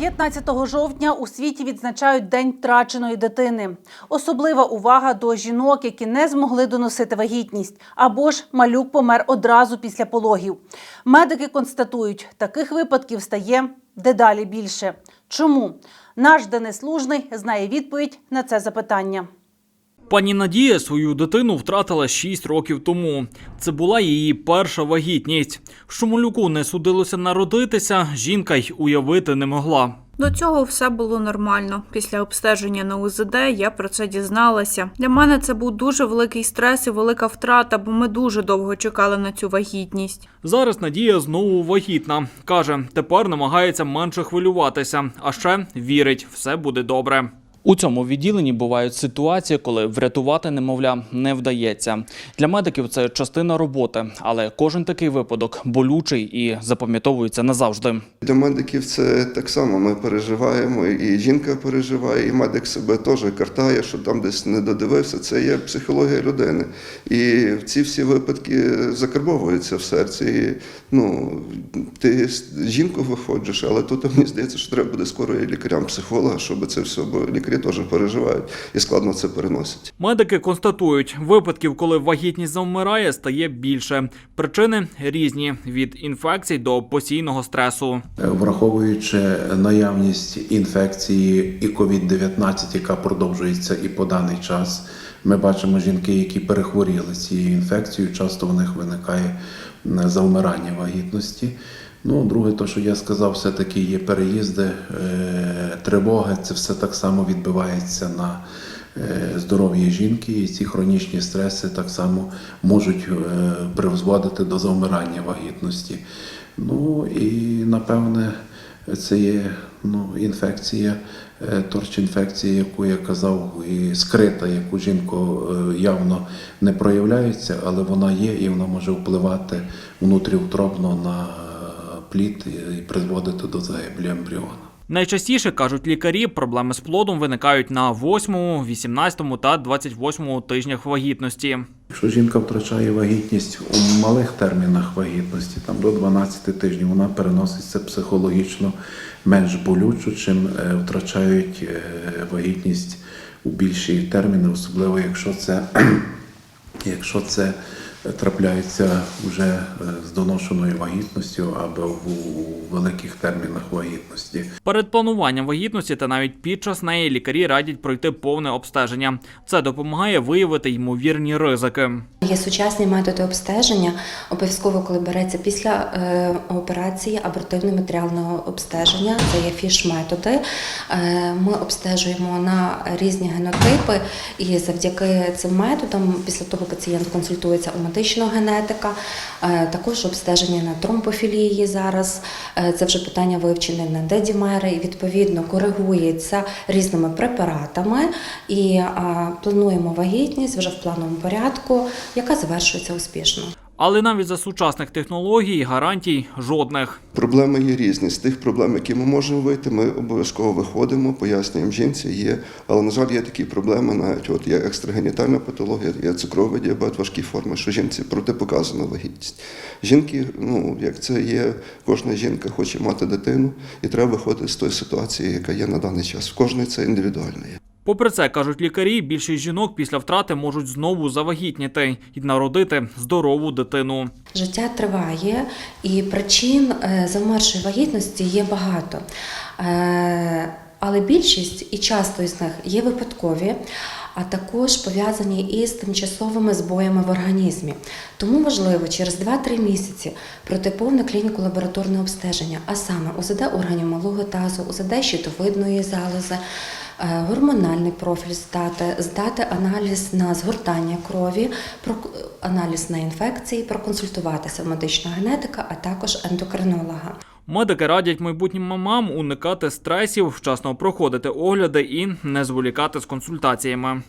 15 жовтня у світі відзначають День втраченої дитини. Особлива увага до жінок, які не змогли доносити вагітність, або ж малюк помер одразу після пологів. Медики констатують, таких випадків стає дедалі більше. Чому? Наш Денис Лужний знає відповідь на це запитання. Пані Надія свою дитину втратила 6 років тому. Це була її перша вагітність. Що малюку не судилося народитися, жінка й уявити не могла. До цього все було нормально. Після обстеження на УЗД я про це дізналася. Для мене це був дуже великий стрес і велика втрата, бо ми дуже довго чекали на цю вагітність. Зараз Надія знову вагітна. Каже, тепер намагається менше хвилюватися, а ще вірить, все буде добре. У цьому відділенні бувають ситуації, коли врятувати немовля не вдається. Для медиків це частина роботи, але кожен такий випадок болючий і запам'ятовується назавжди. Для медиків це так само. Ми переживаємо, і жінка переживає, і медик себе теж картає, що там десь не додивився. Це є психологія людини. І ці всі випадки закарбовуються в серці. І, ну, ти жінку виходиш, але тут мені здається, що треба буде скоро і лікарям, психолога, щоб це все, бо лікарі теж переживають і складно це переносять. Медики констатують, випадків, коли вагітність завмирає, стає більше. Причини різні від інфекцій до постійного стресу. враховуючи наявність інфекції і COVID-19, яка продовжується і по даний час. Ми бачимо жінки, які перехворіли цією інфекцією. Часто в них виникає завмирання вагітності. Ну, друге, то, що я сказав, все-таки є переїзди, е, тривоги. Це все так само відбивається на е, здоров'я жінки, і ці хронічні стреси так само можуть е, призводити до завмирання вагітності. Ну і напевне це є ну, інфекція, торч-інфекція, яку я казав, і скрита, яку жінку явно не проявляється, але вона є і вона може впливати внутріутробно на плід і призводити до загибелі ембріона. Найчастіше кажуть лікарі, проблеми з плодом виникають на 8, 18 та 28 тижнях вагітності. Якщо жінка втрачає вагітність у малих термінах вагітності, там до 12 тижнів, вона переноситься психологічно менш болючо, чим е, втрачають е, вагітність у більші терміни, особливо якщо це, якщо це трапляється вже е, з доношеною вагітністю або у великих термінах вагітності. Перед плануванням вагітності та навіть під час неї лікарі радять пройти повне обстеження. Це допомагає виявити ймовірні ризики. Є сучасні методи обстеження. Обов'язково, коли береться після е, операції абортивно-матеріального обстеження, це є фіш-методи. Е, ми обстежуємо на різні генотипи, і завдяки цим методам, після того пацієнт консультується у медичного генетика, е, також обстеження на тромбофілії зараз. Е, це вже питання вивчене на дедімери і відповідно коригується різними препаратами. І плануємо вагітність вже в плановому порядку, яка завершується успішно. Але навіть за сучасних технологій гарантій жодних. Проблеми є різні. З тих проблем, які ми можемо вийти, ми обов'язково виходимо, пояснюємо жінці, є. Але, на жаль, є такі проблеми, навіть от є екстрагенітальна патологія, є цукровий діабет, важкі форми, що жінці протипоказана вагітність. Жінки, ну як це є, кожна жінка хоче мати дитину, і треба виходити з тої ситуації, яка є на даний час. В кожної це індивідуально є. Попри це, кажуть лікарі, більшість жінок після втрати можуть знову завагітніти і народити здорову дитину. Життя триває, і причин е, завмершої вагітності є багато. Е, Але більшість і часто із них є випадкові, а також пов'язані із тимчасовими збоями в організмі. Тому важливо через 2-3 місяці пройти повне клініко-лабораторне обстеження, а саме УЗД органів малого тазу, УЗД щитовидної залози, гормональний профіль здати, здати аналіз на згортання крові, аналіз на інфекції, проконсультуватися в медичного генетика, а також ендокринолога. Медики радять майбутнім мамам уникати стресів, вчасно проходити огляди і не зволікати з консультаціями.